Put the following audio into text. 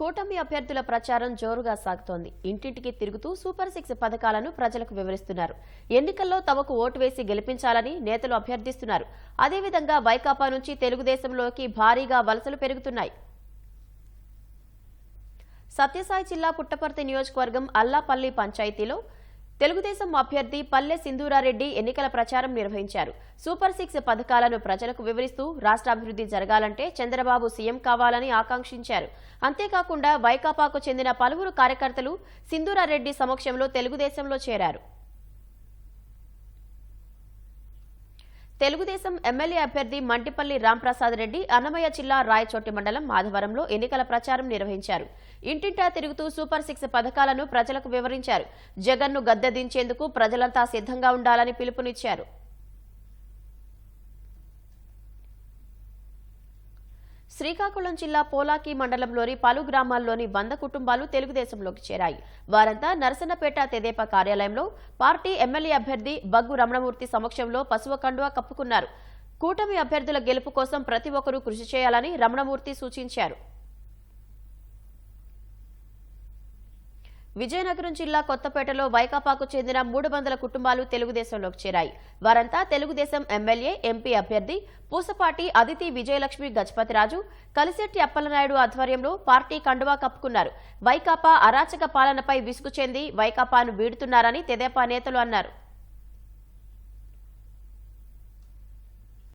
కూటమి అభ్యర్థుల ప్రచారం జోరుగా సాగుతోంది. ఇంటింటికి తిరుగుతూ సూపర్ సిక్స్ పథకాలను ప్రజలకు వివరిస్తున్నారు. ఎన్నికల్లో తమకు ఓటు వేసి గెలిపించాలని నేతలు అభ్యర్థిస్తున్నారు. అదేవిధంగా వైకాపా నుంచి తెలుగుదేశంలోకి భారీగా వలసలు పెరుగుతున్నాయి. సత్యసాయి జిల్లా పుట్టపర్తి నియోజకవర్గం అల్లాపల్లి పంచాయతీలో తెలుగుదేశం అభ్యర్థి పల్లె సింధూరారెడ్డి ఎన్నికల ప్రచారం నిర్వహించారు. సూపర్ సిక్స్ పథకాలను ప్రజలకు వివరిస్తూ రాష్ట్రాభివృద్ధి జరగాలంటే చంద్రబాబు సీఎం కావాలని ఆకాంక్షించారు. అంతేకాకుండా వైకాపాకు చెందిన పలువురు కార్యకర్తలు సింధూరారెడ్డి సమక్షంలో తెలుగుదేశంలో చేరారు. తెలుగుదేశం ఎమ్మెల్యే అభ్యర్థి మంటిపల్లి రాంప్రసాద్ రెడ్డి అన్నమయ్య జిల్లా రాయచోటి మండలం మాధవరంలో ఎన్నికల ప్రచారం నిర్వహించారు. ఇంటింటా తిరుగుతూ సూపర్ సిక్స్ పథకాలను ప్రజలకు వివరించారు. జగన్ను గద్దెదించేందుకు ప్రజలంతా సిద్ధంగా ఉండాలని పిలుపునిచ్చారు. శ్రీకాకుళం జిల్లా పోలాకి మండలంలోని పలు గ్రామాల్లోని వంద కుటుంబాలు తెలుగుదేశంలోకి చేరాయి. వారంతా నరసన్నపేట తెదేపా కార్యాలయంలో పార్టీ ఎమ్మెల్యే అభ్యర్థి బగ్గు రమణమూర్తి సమక్షంలో పశువ కండువా కప్పుకున్నారు. కూటమి అభ్యర్థుల గెలుపు కోసం ప్రతి ఒక్కరూ కృషి చేయాలని రమణమూర్తి సూచించారు. విజయనగరం జిల్లా కొత్తపేటలో వైకాపాకు చెందిన మూడు వందల కుటుంబాలు తెలుగుదేశంలోకి చేరాయి. వారంతా తెలుగుదేశం ఎమ్మెల్యే ఎంపీ అభ్యర్థి పూసపాటి అదితి విజయలక్ష్మి గజపతిరాజు కలిశెట్టి అప్పలనాయుడు ఆధ్వర్యంలో పార్టీ కండువా కప్పుకున్నారు. వైకాపా అరాచక పాలనపై విసుగు చెంది వైకాపాను వీడుతున్నారని తెదేపా నేతలు అన్నారు.